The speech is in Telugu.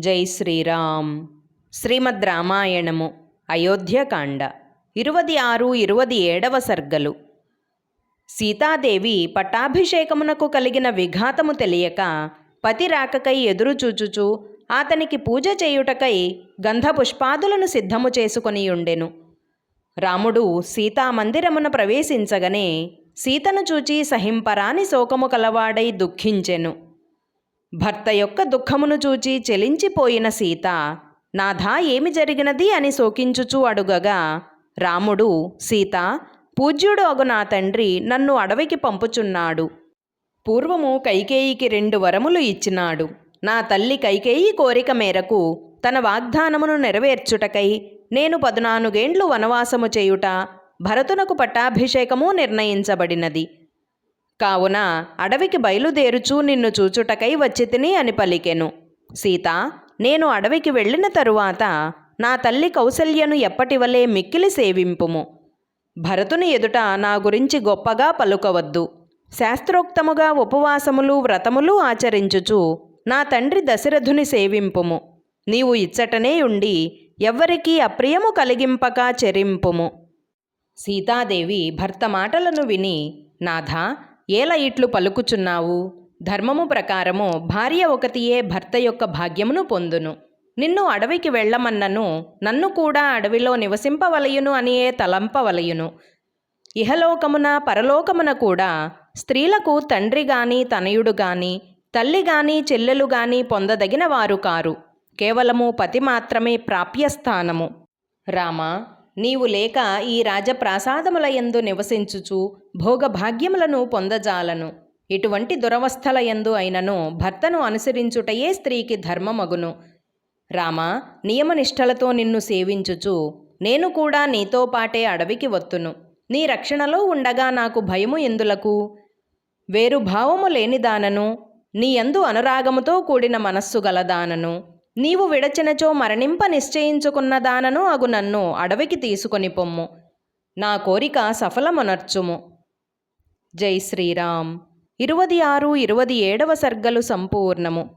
జై శ్రీరామ్. శ్రీమద్ రామాయణము అయోధ్యకాండ ఇరువది ఆరు ఇరువది ఏడవ సర్గలు. సీతాదేవి పట్టాభిషేకమునకు కలిగిన విఘాతము తెలియక పతి రాకకై ఎదురుచూచుచు అతనికి పూజ చేయుటకై గంధపుష్పాదులను సిద్ధము చేసుకొని ఉండెను. రాముడు సీతామందిరమున ప్రవేశించగనే సీతను చూచి సహింపరాని శోకము కలవాడై దుఃఖించెను. భర్త యొక్క దుఃఖమును చూచి చెలించిపోయిన సీత నాథా ఏమి జరిగినది? అని శోకించుచూ అడుగగా రాముడు సీత పూజ్యుడు అగు నా తండ్రి నన్ను అడవికి పంపుచున్నాడు. పూర్వము కైకేయికి రెండు వరములు ఇచ్చినాడు. నా తల్లి కైకేయి కోరిక మేరకు తన వాగ్దానమును నెరవేర్చుటకై నేను పదునాలుగేండ్లు వనవాసము చేయుట భరతునకు పట్టాభిషేకము నిర్ణయించబడినది. కావున అడవికి బయలుదేరుచూ నిన్ను చూచుటకై వచ్చితిని అని పలికెను. సీత నేను అడవికి వెళ్ళిన తరువాత నా తల్లి కౌసల్యను ఎప్పటివలే మిక్కిలి సేవింపుము. భరతుని ఎదుట నా గురించి గొప్పగా పలుకవద్దు. శాస్త్రోక్తముగా ఉపవాసములు వ్రతములు ఆచరించుచు నా తండ్రి దశరథుని సేవింపుము. నీవు ఇచ్చటనే ఉండి ఎవ్వరికీ అప్రియము కలిగింపక చెరింపుము. సీతాదేవి భర్త మాటలను విని నాథా ఏల ఇట్లు పలుకుచున్నావు? ధర్మము ప్రకారము భార్య ఒకతియే భర్త యొక్క భాగ్యమును పొందును. నిన్ను అడవికి వెళ్ళమన్నను నన్ను కూడా అడవిలో నివసింపవలయును అనియే తలంపవలయును. ఇహలోకమున పరలోకమున కూడా స్త్రీలకు తండ్రి గాని తనయుడు గాని తల్లి గాని చెల్లెలు గాని పొందదగిన వారు కారు. కేవలము పతి మాత్రమే ప్రాప్యస్థానము. రామా నీవు లేక ఈ రాజప్రాసాదముల ఎందు నివసించుచు భోగభాగ్యములను పొందజాలను. ఇటువంటి దురవస్థల యందు అయినను భర్తను అనుసరించుటయే స్త్రీకి ధర్మమగును. రామా నియమనిష్టలతో నిన్ను సేవించుచు నేను కూడా నీతో పాటే అడవికి వత్తును. నీ రక్షణలో ఉండగా నాకు భయము ఎందులకు? వేరు భావము లేనిదానను నీ యందు అనురాగముతో కూడిన మనస్సు గలదానను. నీవు విడచినచో మరణింప నిశ్చయించుకున్న దానను అగు నన్ను అడవికి తీసుకొని పొమ్ము. నా కోరిక సఫలమునర్చుము. జై శ్రీరామ్. ఇరువది ఆరు ఇరువది ఏడవ సర్గలు సంపూర్ణము.